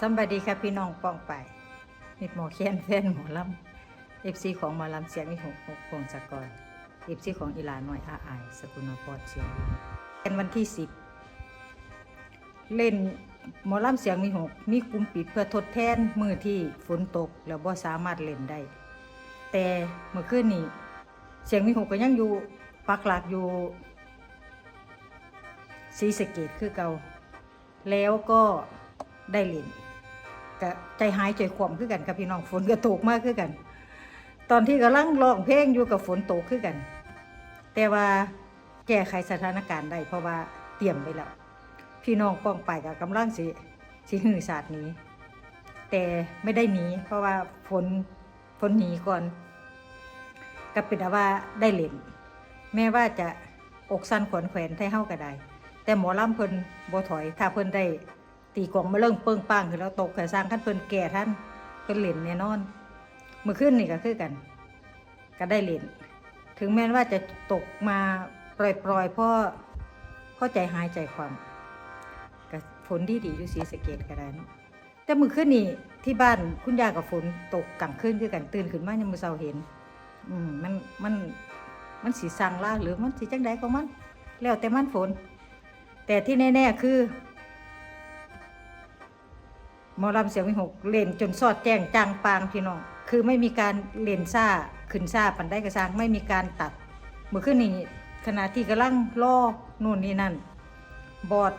สำบายดีครับพี่น้องป้องไปมิดหมอแค้นแฟนหมอลำเอฟซีของหมอลำเสียงมีหกหกพงศกรเอฟซีของอีหลาหน่อยอาอายสกุลพรเสียงเป็นวันที่สิบเล่นหมอลำเสียงมีหกมีกลุ่มปิดเพื่อทดแทนมือที่ฝนตกแล้วบ่สามารถเล่นได้ แต่เมื่อคืนนี้เสียงมีหกก็ยังอยู่ปักหลักอยู่ศรีสเกดคือเก่าแล้วก็ได้เล่น ก็ใจหายใจขวมคือกันกับพี่น้องฝนก็ตกมากคือกัน ตอนที่กำลังร้องเพลงอยู่กับฝนตกคือกัน แต่ว่าแก้ไขสถานการณ์ได้เพราะว่าเตรียมไปแล้วพี่น้องป้องไปกับกำลังสิสิหือศาสตร์นี้ แต่ไม่ได้หนีเพราะว่าฝนฝนหนีก่อนก็เป็นว่าได้เล่นแม้ว่าจะอกสั้นขวนแขวนให้เฮาก็ได้ แต่หมอลำเพิ่นบ่ถอยถ้าเพิ่นได้ ตีกลองมาเริ่งเปิงปังคือแล้วตกกระสร้างคันเพิ่นแก่ท่านเพิ่นเล่นแน่นอนเมื่อคืนนี่ก็คือกัน ก็ได้เล่นถึงแม้ว่าจะตกมาปล่อยๆเพราะเพราะใจหายใจความก็ฝนดีดีอยู่สีสะเกตก็ได้นะแต่มื่อคืนนี่ที่บ้านคุณยายกับฝนตกกลางคืนคือกันตื่นขึ้นมายังมือเช้าเห็น อืมมันมันมันสีสังล่าหรือมันสีจังใดของมัน แล้วแต่มันฝน แต่ที่แน่ๆคือ หมอลำเสียงวิหกเล่นจนสอดแจ้งจางปางพี่น้องคือไม่มีการเล่นซ่าขึ้นซ่าปันได้กระซังไม่มีการตัดเมื่อคืนนี้ขณะที่กำลังล่อนู่นนี่นั่น บอด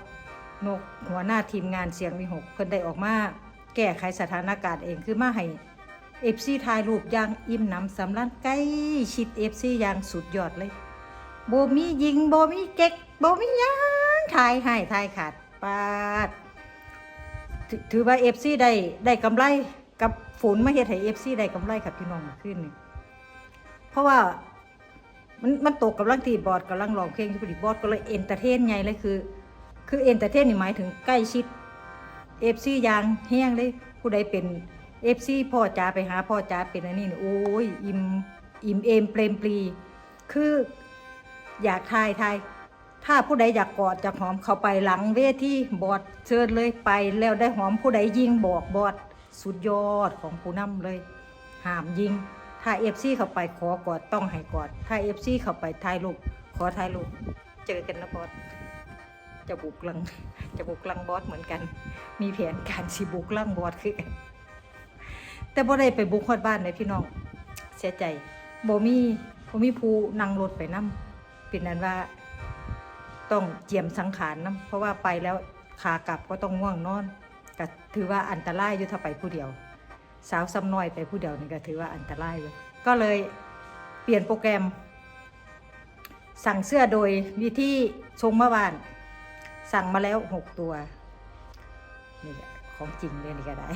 นกหัวหน้าทีมงานเสียงวิหกเพิ่นได้ออกมาแก้ไขสถานการณ์เองคือมาให้เอฟซีถ่ายรูปอย่างอิ่มหนำสำรันใกล้ชิดเอฟซีอย่างสุดยอดเลยโบมียิงโบมีเก๊กโบมียังทายให้ทายขาดปาด ถือว่าเอฟซีได้ได้กำไรกับฝนมาเฮ็ดให้เอฟซีได้กำไรกับพี่น้องขึ้นนี่เพราะว่ามันมันตกกำลังทีบอดกำลังร้องเพลงอยู่พอดีบอดก็เลยเอนเตอร์เทนไงเลยคือ คือเอนเตอร์เทนนี่หมายถึงใกล้ชิดเอฟซียางแห้งเลยผู้ใดเป็นเอฟซีพ่อจ๋าไปหาพ่อจ๋าเป็นอันนี้นี่โอ้ยอิ่มอิ่มเอมเปรมปรี คืออยากทายทาย ถ้าผู้ใดอยากกอดจากหอมเข้าไปหลังเวทีบอดเชิญเลยไปแล้วได้หอมผู้ใดยิงบอกบอดสุดยอดของผู้นำเลยห้ามยิง ถ้าเอฟซีเข้าไปขอกอดต้องให้กอด ถ้าเอฟซีเข้าไปถ่ายรูปขอถ่ายรูปเจอกันนะบอสจะบุกลังจะบุกลังบอสเหมือนกัน มีแผนการสิบุกลังบอสคือกันแต่บ่ได้ไปบุกฮอดบ้านเลยพี่น้องเสียใจบ่มีบ่มีผู้นั่งรถไปนํเป็นนั้นว่า ต้องเจียมสังขารนะเพราะว่าไปแล้วขากลับก็ต้องง่วงนอนก็ถือว่าอันตรายอยู่ถ้าไปผู้เดียว สาวซ้ำน้อยไปผู้เดียวนี่ก็ถือว่าอันตรายอยู่ก็เลยเปลี่ยนโปรแกรม สั่งเสื้อโดยวิธีชงเมื่อวาน สั่งมาแล้วหกตัวนี่ของจริงเลยนี่ก็ได้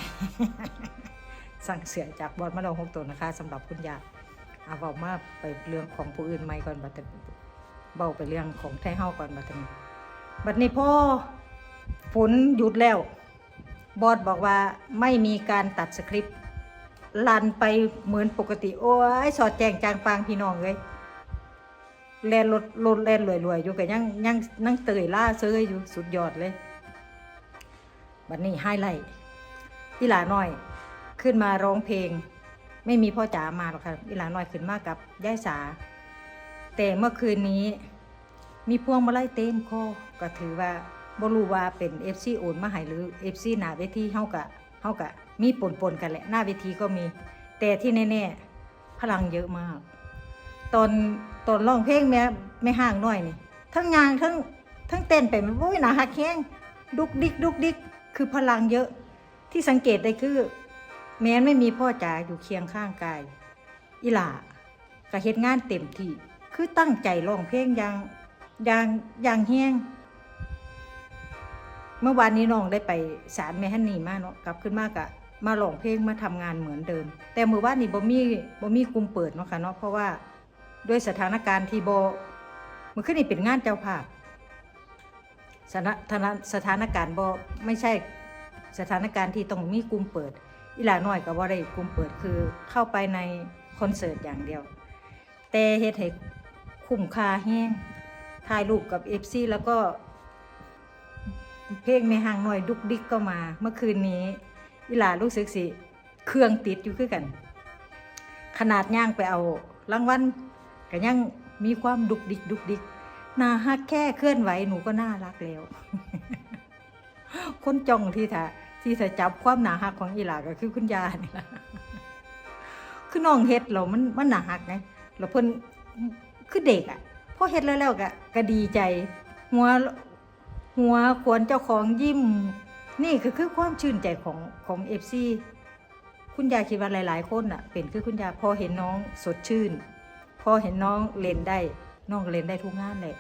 สั่งเสื้อจากบอลมาแล้วหกตัวนะคะสำหรับคุณยาเอาเบามาไปเรื่องของผู้อื่นไม่ก่อนบัดนี้ เบาไปเรื่องของไทเฮาก่อนบัดนี้ บัดนี้พ่อฝนหยุดแล้ว บอสบอกว่าไม่มีการตัดสคริปต์ลันไปเหมือนปกติ โอ้ยสอดแจงจางปางพี่น้องเลยแลนรถรถแลนรวยๆอยู่กันยังยังนั่งเตยล่าเซยอยู่สุดยอดเลย บัดนี้ไฮไลท์อีหลาน้อยขึ้นมาร้องเพลง ไม่มีพ่อจ๋ามาหรอกค่ะอีหลาน้อยขึ้นมากับยายสา แต่เมื่อคืนนี้ มีพวงมาลัยเต็มคอก็ถือว่าบ่รู้ว่าเป็น FC โอนมาให้หรือ FC หน้าเวทีเฮากะเฮากะมีปนๆกันแหละหน้าเวทีก็มี แต่ที่แน่ๆพลังเยอะมาก ตอนตอนร้องเพลงแม่แม่ห่างน้อยนี่ ทั้งงานทั้งทั้งเต้นไปมันโอ้ยหนาหักแข้งดุกดิกดุกดิกคือพลังเยอะที่สังเกตได้คือ แม้นไม่มีพ่อจ๋าอยู่เคียงข้างกายอีหล่าก็เฮ็ดงานเต็มที่ คือตั้งใจร้องเพลงอย่างอย่างอย่างแห้งเมื่อวานนี้น้องได้ไปศาลแม่ฮันนี่มาเนาะกลับขึ้นมากะมาร้องเพลงมาทำงานเหมือนเดิม แต่เมื่อวานนี้บ่มีบ่มีกลุ่มเปิดเนาะค่ะเนาะเพราะว่าด้วยสถานการณ์ที่บ่มันขึ้นนี่เป็นงานเจ้าภาพสถานสถานสถานการณ์บ่ไม่ใช่สถานการณ์ที่ต้องมีกลุ่มเปิด อีหลาน้อยก็บ่ได้กลุ่มเปิดคือเข้าไปในคอนเสิร์ตอย่างเดียว แต่เฮ็ดให้ คุ้มค่าแห้งถ่ายรูปกับ FC แล้วก็ เพลงในห่างหน่อยดุกดิกก็มา เมื่อคืนนี้อีหลารู้สึกสิเครื่องติดอยู่คือกัน ขนาดย่างไปเอารางวัลก็ยังมีความดุกดิกดุกดิกนาฮักแค่เคลื่อนไหวหนูก็น่ารักแล้ว คนจ้องที่ถ้าที่ถ้าจับความหนาหักของอีหลาก็คือคุณยานี่ละคือน้องเฮ็ดเรามันมันหนาหักไงเราเพิ่น คือเด็กอะพอเฮ็ดแล้วแล้วก็ก็ดีใจ หัวหัวขวนเจ้าของยิ้ม นี่คือคือความชื่นใจของของเอฟซีคุณยายคิดว่าหลาย ๆ คนอะ เป็นคือคุณยายพอเห็นน้องสดชื่น พอเห็นน้องเล่นได้น้องเล่นได้ทุกงานเลย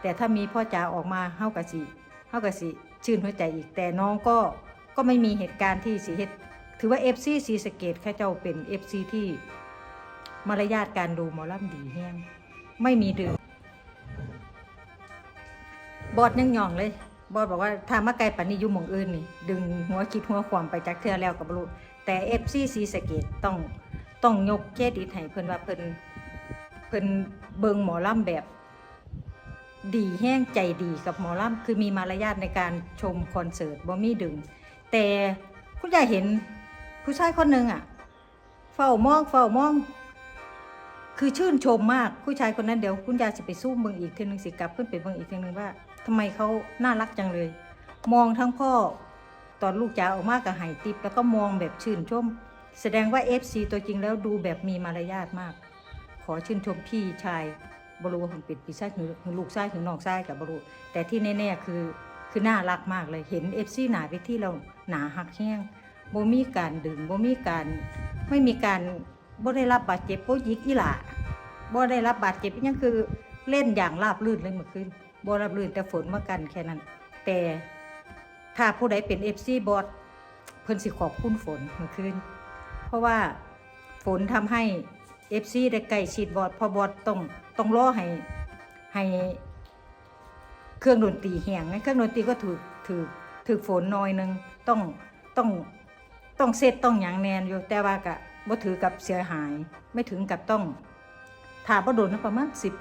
แต่ถ้ามีพ่อจ๋าออกมาเฮากะสิเฮากะสิชื่นหัวใจอีกแต่น้องก็ก็ไม่มีเหตุการณ์ที่สิเฮ็ดถือว่า FC ซีสะเกตข้าเจ้าเป็น FC ที่มารยาทการดูหมอลำดีแห้ง ไม่มีดื่มบอดยังหย่องเลย บอดบอกว่าถ้ามาไกลปันนี้อยู่หมองอื่นนี่ ดึงหัวคิดหัวความไปจากเทือแล้วกับบรู้แต่ FC ซีซีสเกตต้องต้องยกเครดิตให้เพิ่นว่าเพิ่นเพิ่นเบิงหมอลำแบบ ดีแห้งใจดีกับหมอลำคือมีมารยาทในการชมคอนเสิร์ตบ่มีดึง แต่คุณยายเห็นผู้ชายคนหนึ่งอะ เฝ้ามองเฝ้ามอง คือชื่นชมมากผู้ชายคนนั้นเดี๋ยวคุณยายจะไปสู้เมืองอีกทีหนึงสิกลับขึ้นไปเมืองอีกทีหนึงว่าทำไมเขาน่ารักจังเลย มองทั้งพ่อตอนลูกจ๋าออกมากับไหติบแล้วก็มองแบบชื่นชม แสดงว่า FC ตัวจริงแล้วดูแบบมีมารยาทมาก ขอชื่นชมพี่ชายบรูว่าผมเป็นพี่ชายหรือลูกชายหรือน้องชายกับบรูแต่ที่แน่ๆคือคือน่ารักมากเลยเห็น FC หนาไปที่เราหนาหักแห้งบ่มีการดึงบ่มีการไม่มีการ บ่ได้รับบาดเจ็บบ่ยิกอีหล่าบ่ได้รับบาดเจ็บยังคือเล่นอย่างราบรื่นเลยเมื่อคืนบ่ราบรื่นแต่ฝนมากันแค่นั้น แต่ถ้าผู้ใดเป็น FC บอสเพิ่นสิขอบคุณฝนเมื่อคืนเพราะว่าฝนทำให้ FC ได้ใกล้ชิดบอสพอบอสต้องต้องรอให้ให้เครื่องดนตรีแห้งไงเครื่องดนตรีก็ถือถือถือฝนน้อยหนึงต้องต้อง ต้องเซตต้องหยังแนนอยู่แต่ว่ากะบ่ถือกับเสียหายไม่ถึงกับต้องถ้าบ่โดนนะประมาณสิบ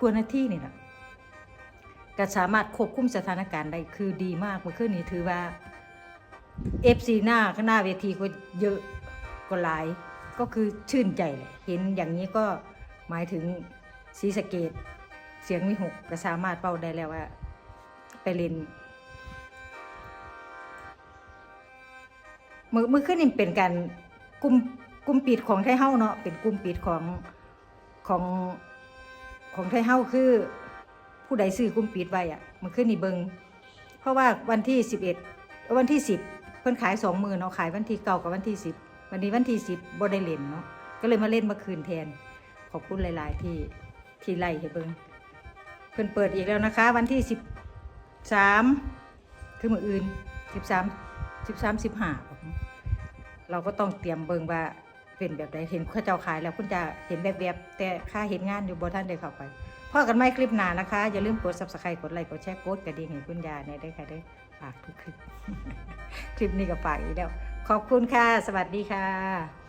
กว่านาทีนี่แหละก็สามารถควบคุมสถานการณ์ได้คือดีมากเมื่อคืนนี้ถือว่า FC หน้าข้างหน้าเวทีก็เยอะก็หลาย ก็คือชื่นใจเลยเห็นอย่างนี้ก็หมายถึงศรีสเกดเสียงมีหกก็สามารถเป้าได้แล้วว่า ไปเล่น มือมือขึ้นนี่เป็นการกลุ่มกลุ่มปิดของไทยเฮ้าเนาะเป็นกลุ่มปิดของของของไทยเฮ้าคือ ผู้ใดซื้อกลุ่มปิดไว้อะมันขึ้นนี่เบิงเพราะว่าวันที่สิบเอ็ดวันที่สิบเพิ่นขายสองมือเนาะขายวันที่เก้ากับวันที่สิบวันนี้วันที่สิบบ่ได้เล่นเนาะก็เลยมาเล่นเมื่อคืนแทน ขอบคุณหลาย ๆ ที่ที่ไล่ให้เบิงเพิ่นเปิดอีกแล้วนะคะ วันที่สิบสามคือมืออื่นสิบสามสิบสามสิบห้า เราก็ต้องเตรียมเบิงว่าเป็นแบบใดเห็นข้าเจ้าขายแล้วคุณจะเห็นแบบแบบแต่ค่าเห็นงานอยู่บ่ท่านได้เข้าไปพอกันไม่คลิปหนานะคะ อย่าลืมกด subscribe กดไลค์กดแชร์กดกระดิ่งให้คุณยายในได้ค่ะได้ฝากทุกคลิป คลิปนี้ก็ฝากอีกแล้ว ขอบคุณค่ะ สวัสดีค่ะ